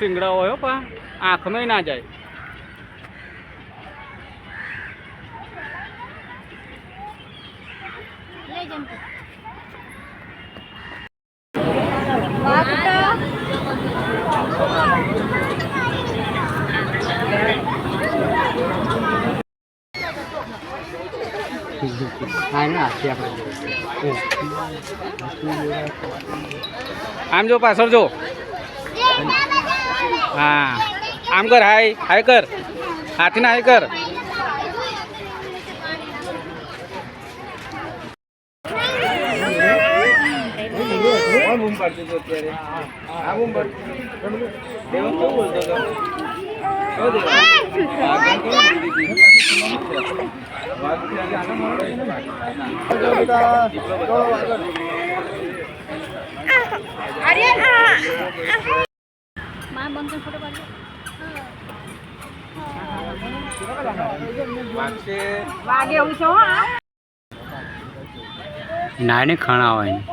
ફીંગડા હોય પા આંખમાં ના જાય. આમ જો પાછળ જો. હા આમ કર હાય હાય કર હાથીને હાય કર માં બંધ ફોટો પાડજો. વાગે એવું છો હા નાને ખાણા હોય નહીં